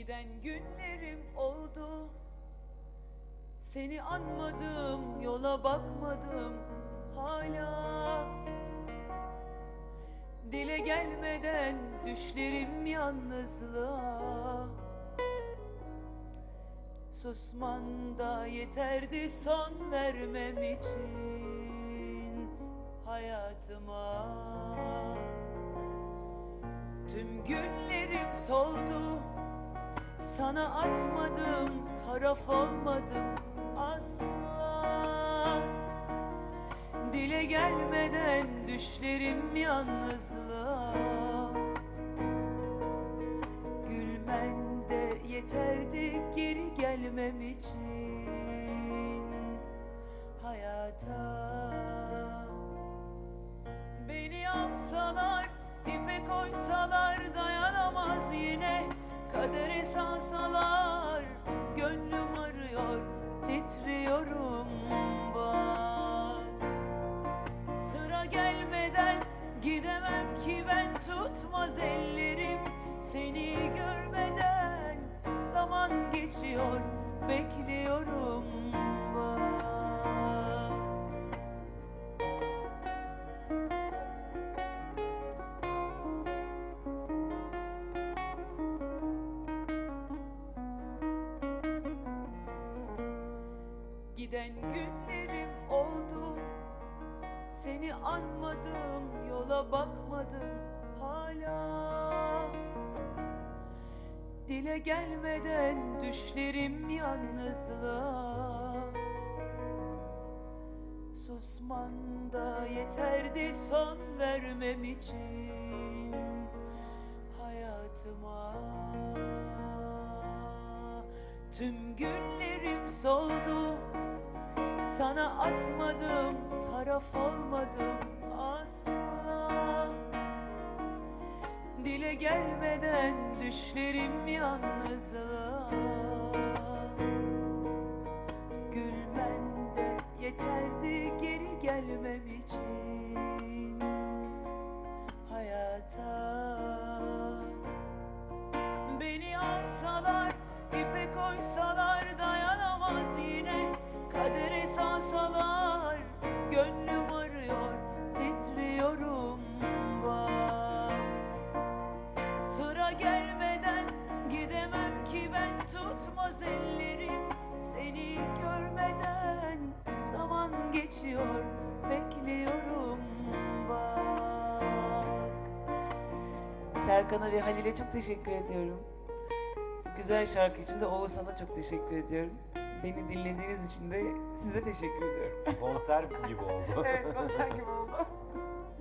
Giden günlerim oldu. Seni anmadım yola bakmadım hala. Dile gelmeden düşlerim yalnızlığa. Susman da yeterdi son vermem için hayatıma. Tüm günlerim soldu Sana atmadım taraf olmadım asla. Dile gelmeden düşlerim yalnızlığa. Gülmen de yeterdi geri gelmem için hayata. Beni alsalar ipe koysalar Kadere salsalar gönlüm arıyor titriyorum bak Sıra gelmeden gidemem ki ben tutmaz ellerim Seni görmeden. Zaman geçiyor bekliyorum Giden günlerim oldu. Seni anmadım yola bakmadım hala. Dile gelmeden düşlerim yalnızlığa. Susman da yeterdi son vermem için hayatıma. Tüm günlerim soldu Sana atmadım taraf olmadım asla. Dile gelmeden düşlerim yalnızlığa. Gülmen de yeterdi geri gelmem için hayata. Beni alsalar ipe koysalar tutmaz ellerim Seni görmeden zaman geçiyor bekliyorum bak Serkan'a ve Halil'e çok teşekkür ediyorum. Güzel şarkı için de Oğuzhan'a çok teşekkür ediyorum. Beni dinlediğiniz için de size teşekkür ediyorum. Konser gibi oldu. evet konser gibi oldu.